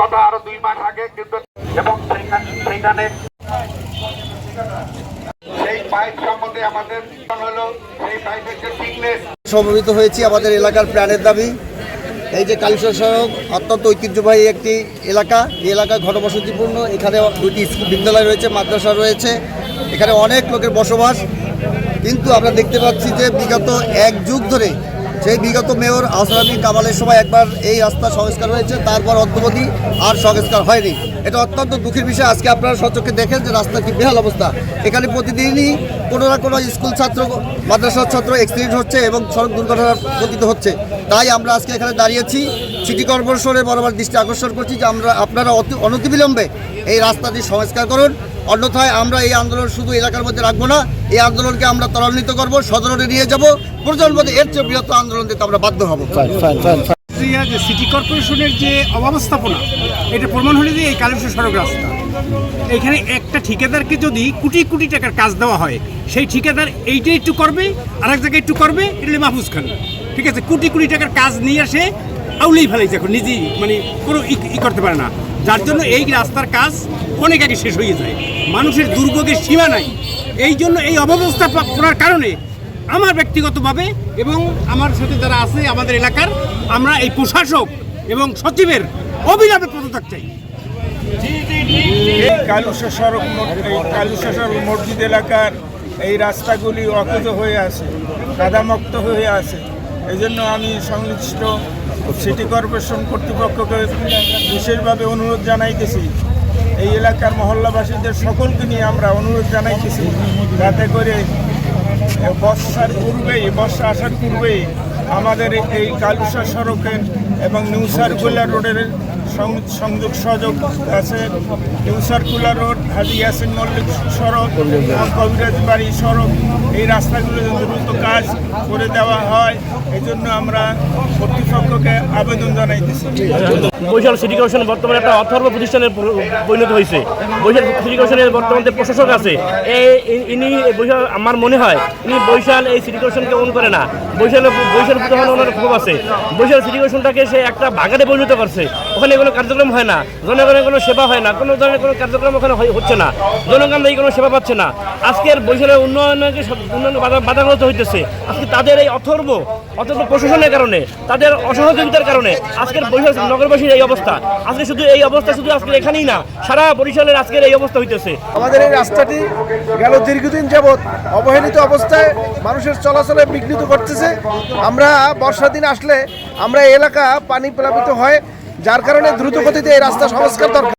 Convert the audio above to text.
কথা আরও দুই মাস আগে, কিন্তু এবং সমবেত হয়েছি আমাদের এলাকার প্রাণের দাবি। এই যে কালীশ্বর সড়ক অত্যন্ত ঐতিহ্যবাহী একটি এলাকা। এই এলাকা ঘনবসতিপূর্ণ। এখানে দুটি স্কুল বিদ্যালয় রয়েছে, মাদ্রাসা রয়েছে। এখানে অনেক লোকের বসবাস। কিন্তু আমরা দেখতে পাচ্ছি যে বিগত এক যুগ ধরে সেই বিগত মেয়র আহসানি কামালের সময় একবার এই রাস্তা সংস্কার হয়েছে, তারপর অদ্যবধি আর সংস্কার হয়নি। এটা অত্যন্ত দুঃখের বিষয়। আজকে আপনারা সচক্ষে দেখেন যে রাস্তার কি বেহাল অবস্থা। এখানে প্রতিদিনই কোনো না কোনো স্কুল ছাত্র, মাদ্রাসার ছাত্র অ্যাক্সিডেন্ট হচ্ছে এবং সড়ক দুর্ঘটনা পতিত হচ্ছে। তাই আমরা আজকে এখানে দাঁড়িয়েছি। সিটি কর্পোরেশনের বরাবর দৃষ্টি আকর্ষণ করছি যে আমরা, আপনারা অতি অনতিবিলম্বে এই রাস্তাটি সংস্কার করুন। অন্যথায় আমরা এই আন্দোলন শুধু এলাকার মধ্যে রাখব না এই আন্দোলনকে আমরা ত্বরান্বিত করব সদরণে নিয়ে যাব। প্রজন্ম এর চেয়ে বৃহত্তর আন্দোলন দিতে আমরা বাধ্য হব। সিটি কর্পোরেশনের যে অব্যবস্থাপনা এটা প্রমাণ হলে যে এই কালেশ্বর সড়ক রাস্তা। এখানে একটা ঠিকাদারকে যদি কোটি কোটি টাকার কাজ দেওয়া হয় সেই ঠিকাদার এইটা একটু করবে আর এক জায়গায় একটু করবে এটা মাহফুজ খান। ঠিক আছে কোটি কোটি টাকার কাজ নিয়ে আসে আউলেই ফেলাইছে এখন নিজেই মানে কোনো ই- করতে পারে না। যার জন্য এই রাস্তার কাজ অনেক আগে শেষ হয়ে যায়। মানুষের দুর্ভোগের সীমা নাই। এই জন্য এই অব্যবস্থা করার কারণে আমার ব্যক্তিগতভাবে এবং আমার সাথে যারা আছে আমাদের এলাকার, আমরা এই প্রশাসক এবং সচিবের অবিলম্বে পদত্যাগ চাই। কালুসা সড়ক কালুসা সড়ক মসজিদ এলাকার এই রাস্তাগুলি অকেজ হয়ে আছে কাদামুক্ত হয়ে আছে। এই জন্য আমি সংশ্লিষ্ট সিটি কর্পোরেশন কর্তৃপক্ষকে বিশেষভাবে অনুরোধ জানাইতেছি। এই এলাকার মহল্লাবাসীদের সকলকে নিয়ে আমরা অনুরোধ জানাইতেছি যাতে করে বর্ষার পূর্বেই, বর্ষা আসার পূর্বেই আমাদের এই কালুসা সড়কের এবং নিউ সার্কুলার রোডের সংযোগ সহযোগ আছে new circular road, Haji Yasin Mallick সড়ক, এবং কবিরাজ বাড়ি সড়ক। এই রাস্তাগুলো দ্রুত কাজ করে দেওয়া হয় এই জন্য আমরা কর্তৃপক্ষকে আবেদন জানাইতেছি। বৈশাল সিটি কর্পোরেশন বর্তমানে একটা অথর্ব প্রতিষ্ঠানের পরিণত হয়েছে বৈশাল সিটি কর্পোরেশনের বর্তমানে প্রশাসক আছে এই ইনি বৈশাল, আমার মনে হয়, ইনি বৈশাল এই সিটি কর্পোরেশনকে ওন করে না। বৈশাল বৈশাল যখন ওনার ক্ষোভ আছে। বৈশাল সিটি কর্পোরেশনটাকে সে একটা বাগানে পরিণত করছে। ওখানে কোনো কার্যক্রম হয় না, জনগণের কোনো সেবা হয় না, কোনো ধরনের কোনো কার্যক্রম ওখানে হচ্ছে না জনগণ এই কোনো সেবা পাচ্ছে না। আজকের বৈশালের উন্নয়নকে উন্নয়ন বাধাগ্রস্ত হইতেছে? আজকে তাদের এই অথর্ব অথর্ব প্রশাসনের কারণে, তাদের অসহযোগিতার কারণে আজকের বরিশাল নগরবাসীর এই অবস্থা। আজকে শুধু এই অবস্থা শুধু আজকে এখানেই না, সারা বরিশালের আজকের এই অবস্থা হইতেছে। আমাদের এই রাস্তাটি গেল দীর্ঘদিন যাবৎ অবহেলিত অবস্থায় মানুষের চলাচলে বিঘ্নিত করতেছে আমরা বর্ষা দিন আসলে আমরা এলাকা পানি প্লাবিত হয় যার কারণে দ্রুত গতিতে এই রাস্তা সংস্কার দরকার।